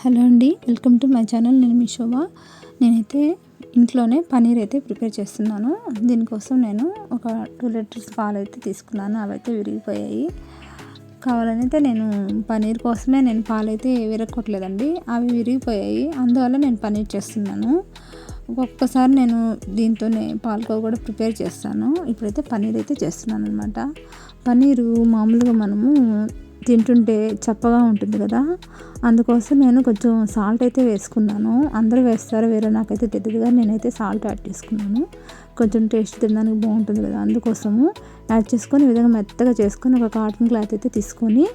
Hello అండి welcome to my channel. నేను మీ శోభ. నేనైతే ఇంట్లోనే పనీర్ అయితే ప్రిపేర్ చేస్తున్నాను. దీనికోసం నేను ఒక టూ లీటర్స్ పాలు అయితే తీసుకున్నాను. అవైతే విరిగిపోయాయి. కావాలని అయితే నేను పనీర్ కోసమే నేను పాలు అయితే విరగొట్టలేదండి. అవి విరిగిపోయాయి. అందువల్ల నేను పనీర్ చేస్తున్నాను. ఒక్కొక్కసారి నేను దీంతోనే పాలకో కూడా ప్రిపేర్ చేస్తాను. ఇప్పుడైతే పనీర్ అయితే చేస్తున్నాను అనమాట పనీరు మామూలుగా మనము తింటుంటే చప్పగా ఉంటుంది కదా. అందుకోసం నేను కొంచెం సాల్ట్ అయితే వేసుకున్నాను. అందరూ వేస్తారు వేరే నాకైతే తెలియదు కానీ నేనైతే సాల్ట్ యాడ్ చేసుకున్నాను. కొంచెం టేస్ట్ తినడానికి బాగుంటుంది కదా. అందుకోసము యాడ్ చేసుకొని ఈ విధంగా మెత్తగా చేసుకొని ఒక కాటన్ క్లాత్ అయితే తీసుకొని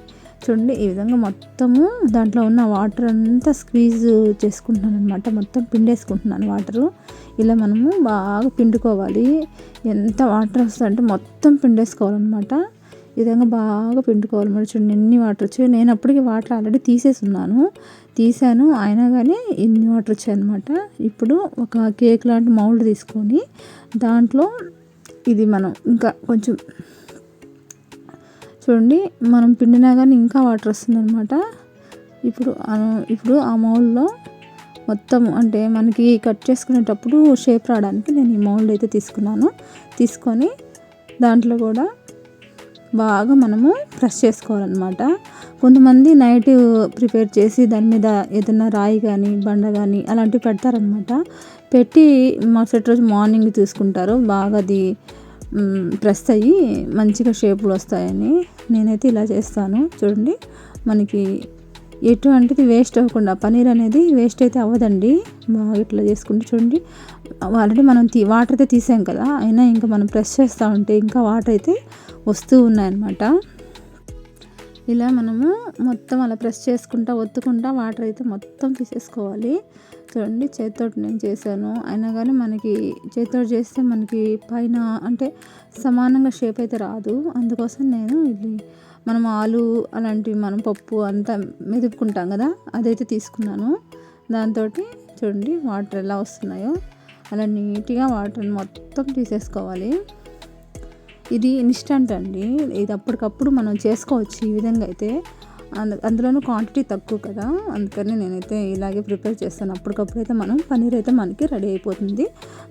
చూడండి ఈ విధంగా మొత్తము దాంట్లో ఉన్న వాటర్ అంతా స్క్వీజ్ చేసుకుంటున్నాను అనమాట మొత్తం పిండేసుకుంటున్నాను వాటరు ఇలా మనము బాగా పిండుకోవాలి. ఎంత వాటర్ వస్తుందంటే మొత్తం పిండేసుకోవాలన్నమాట. ఈ విధంగా బాగా పిండుకోవాలి. మరి చూడండి ఎన్ని వాటర్ వచ్చాయి. నేను అప్పటికి వాటర్ ఆల్రెడీ తీసేసి ఉన్నాను తీసాను. అయినా కానీ ఎన్ని వాటర్ వచ్చాయి అనమాట ఇప్పుడు ఒక కేక్ లాంటి మౌల్డ్ తీసుకొని దాంట్లో ఇది మనం ఇంకా కొంచెం చూడండి మనం పిండినా కానీ ఇంకా వాటర్ వస్తుందన్నమాట. ఇప్పుడు ఇప్పుడు ఆ మౌల్డ్లో మొత్తం అంటే మనకి కట్ చేసుకునేటప్పుడు షేప్ రావడానికి నేను ఈ మౌల్డ్ అయితే తీసుకున్నాను. తీసుకొని దాంట్లో కూడా బాగా మనము ప్రెస్ చేసుకోవాలన్నమాట. కొంతమంది నైట్ ప్రిపేర్ చేసి దాని మీద ఏదైనా రాయి కానీ బండ కానీ అలాంటివి పెడతారనమాట పెట్టి మరుసటి రోజు మార్నింగ్ తీసుకుంటారు. బాగా అది ప్రెస్ అయ్యి మంచిగా షేపులు వస్తాయని నేనైతే ఇలా చేస్తాను. చూడండి మనకి ఎటువంటిది వేస్ట్ అవ్వకుండా పనీర్ అనేది వేస్ట్ అయితే అవ్వదండి. బాగా ఇట్లా చేసుకుంటే చూడండి ఆల్రెడీ మనం తీ వాటర్ అయితే తీసాం కదా అయినా ఇంకా మనం ప్రెస్ చేస్తూ ఉంటే ఇంకా వాటర్ అయితే వస్తూ ఉన్నాయన్నమాట. ఇలా మనము మొత్తం అలా ప్రెస్ చేసుకుంటా ఒత్తుకుంటా వాటర్ అయితే మొత్తం తీసేసుకోవాలి. చూడండి చేతితో నేను చేశాను. అయినా కానీ మనకి చేతితో చేస్తే మనకి పైన అంటే సమానంగా షేప్ అయితే రాదు. అందుకోసం నేను ఇది మనం ఆలు అలాంటివి మనం పప్పు అంతా మెదుపుకుంటాం కదా అదైతే తీసుకున్నాను. దాంతో చూడండి వాటర్ ఎలా వస్తున్నాయో. అలా నీట్గా వాటర్ మొత్తం తీసేసుకోవాలి. ఇది ఇన్స్టంట్ అండి. ఇది అప్పటికప్పుడు మనం చేసుకోవచ్చు ఈ విధంగా అయితే. అందు అందులోనూ క్వాంటిటీ తక్కువ కదా. అందుకని నేనైతే ఇలాగే ప్రిపేర్ చేస్తాను. అప్పటికప్పుడు అయితే మనం పన్నీర్ అయితే మనకి రెడీ అయిపోతుంది.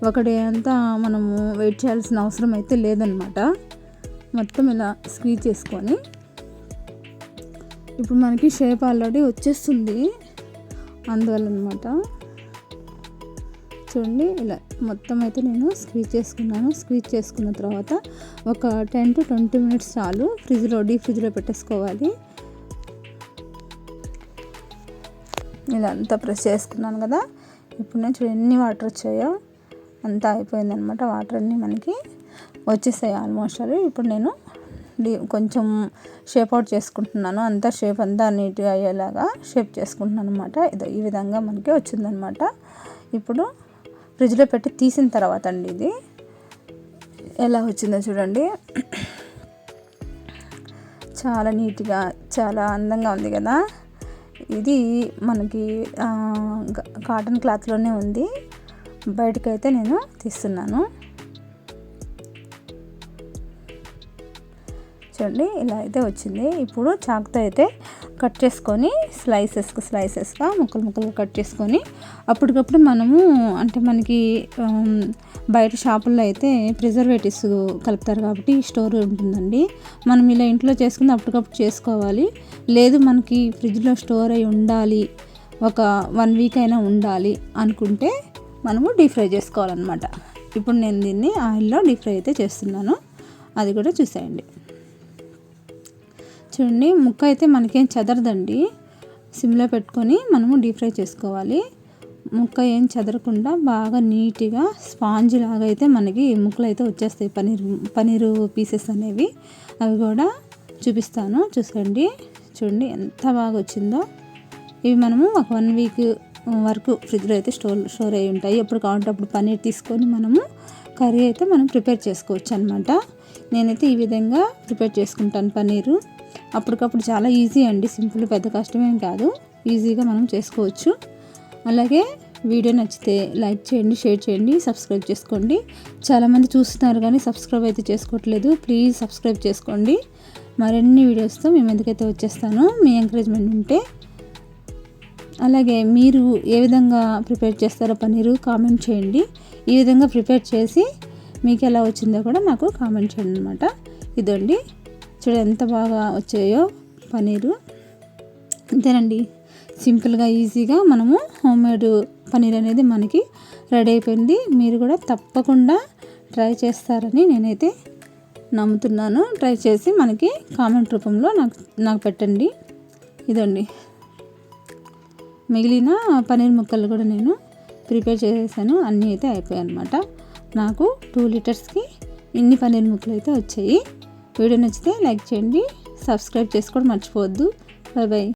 ఒక డే అంతా మనము వెయిట్ చేయాల్సిన అవసరం అయితే లేదనమాట మొత్తం ఇలా స్క్వీజ్ చేసుకొని. ఇప్పుడు మనకి షేప్ ఆల్రెడీ వచ్చేస్తుంది. అందువల్ల అనమాట చూడండి ఇలా మొత్తం అయితే నేను స్క్వీజ్ చేసుకున్నాను. స్క్వీజ్ చేసుకున్న తర్వాత ఒక టెన్ టు ట్వంటీ మినిట్స్ చాలు ఫ్రిడ్జ్లో డీప్ ఫ్రిడ్జ్లో పెట్టేసుకోవాలి. ఇలా అంతా ప్రెస్ చేసుకున్నాను కదా. ఇప్పుడు నేను చూడండి ఎన్ని వాటర్ వచ్చాయో అంతా అయిపోయిందనమాట వాటర్ అన్నీ మనకి వచ్చేసాయి ఆల్మోస్ట్ అవి ఇప్పుడు నేను కొంచెం షేప్ అవుట్ చేసుకుంటున్నాను. అంతా షేప్ అంతా నీట్గా అయ్యేలాగా షేప్ చేసుకుంటున్నాను అనమాట ఇది ఈ విధంగా మనకి వచ్చిందనమాట ఇప్పుడు ఫ్రిడ్జ్లో పెట్టి తీసిన తర్వాత అండి ఇది. ఎలా వచ్చిందో చూడండి. చాలా నీట్గా చాలా అందంగా ఉంది కదా. ఇది మనకి కాటన్ క్లాత్లోనే ఉంది. బయటకైతే నేను తీస్తున్నాను. చూడండి ఇలా అయితే వచ్చింది. ఇప్పుడు చాకుతో అయితే కట్ చేసుకొని స్లైసెస్కి స్లైసెస్గా ముక్కలు ముక్కలు కట్ చేసుకొని అప్పటికప్పుడు మనము అంటే మనకి బయట షాపుల్లో అయితే ప్రిజర్వేటివ్స్ కలుపుతారు కాబట్టి స్టోర్ ఉంటుందండి. మనం ఇలా ఇంట్లో చేసుకుని అప్పటికప్పుడు చేసుకోవాలి. లేదు మనకి ఫ్రిడ్జ్లో స్టోర్ అయి ఉండాలి ఒక వన్ వీక్ అయినా ఉండాలి అనుకుంటే మనము డీప్ ఫ్రై చేసుకోవాలన్నమాట. ఇప్పుడు నేను దీన్ని ఆయిల్లో డీప్ ఫ్రై అయితే చేస్తున్నాను. అది కూడా చూసేయండి. చూడండి ముక్క అయితే మనకేం చెదరదండి. సిమ్లో పెట్టుకొని మనము డీప్ ఫ్రై చేసుకోవాలి. ముక్క ఏం చెదరకుండా బాగా నీట్గా స్పాంజ్ లాగా అయితే మనకి ముక్కలు అయితే వచ్చేస్తాయి పనీర్ పనీరు పీసెస్ అనేవి. అవి కూడా చూపిస్తాను చూసుకోండి. చూడండి ఎంత బాగా వచ్చిందో. ఇవి మనము ఒక వన్ వీక్ వరకు ఫ్రిడ్జ్లో అయితే స్టోర్ స్టోర్ అయి ఉంటాయి. ఎప్పుడు కావాలంటే అప్పుడు పనీర్ తీసుకొని మనము కర్రీ అయితే మనం ప్రిపేర్ చేసుకోవచ్చు అనమాట నేనైతే ఈ విధంగా ప్రిపేర్ చేసుకుంటాను పన్నీరు అప్పటికప్పుడు చాలా ఈజీ అండి. సింపుల్ పెద్ద కష్టమేం కాదు. ఈజీగా మనం చేసుకోవచ్చు. అలాగే వీడియో నచ్చితే లైక్ చేయండి షేర్ చేయండి సబ్స్క్రైబ్ చేసుకోండి. చాలామంది చూస్తున్నారు కానీ సబ్స్క్రైబ్ అయితే చేసుకోవట్లేదు. ప్లీజ్ సబ్స్క్రైబ్ చేసుకోండి. మరిన్ని వీడియోస్తో మేము ఎందుకైతే వచ్చేస్తానో. మీ ఎంకరేజ్మెంట్ ఉంటే. అలాగే మీరు ఏ విధంగా ప్రిపేర్ చేస్తారో పన్నీరు కామెంట్ చేయండి. ఈ విధంగా ప్రిపేర్ చేసి మీకు ఎలా వచ్చిందో కూడా నాకు కామెంట్ చేయండి అనమాట ఇదండి. చూడ ఎంత బాగా వచ్చాయో పన్నీరు. అంతేనండి. సింపుల్గా ఈజీగా మనము హోమ్ మేడ్ పన్నీర్ అనేది మనకి రెడీ అయిపోయింది. మీరు కూడా తప్పకుండా ట్రై చేస్తారని నేనైతే నమ్ముతున్నాను. ట్రై చేసి మనకి కామెంట్ రూపంలో నాకు నాకు పెట్టండి. ఇదండి. మిగిలిన పన్నీర్ ముక్కలు కూడా నేను ప్రిపేర్ చేసేసాను. అన్నీ అయితే అయిపోయాయి అనమాట నాకు టూ లీటర్స్కి ఇన్ని పన్నీర్ ముక్కలు అయితే వచ్చాయి. వీడియో నచ్చితే లైక్ చేయండి సబ్స్క్రైబ్ చేసుకోవడం మర్చిపోవద్దు. Bye bye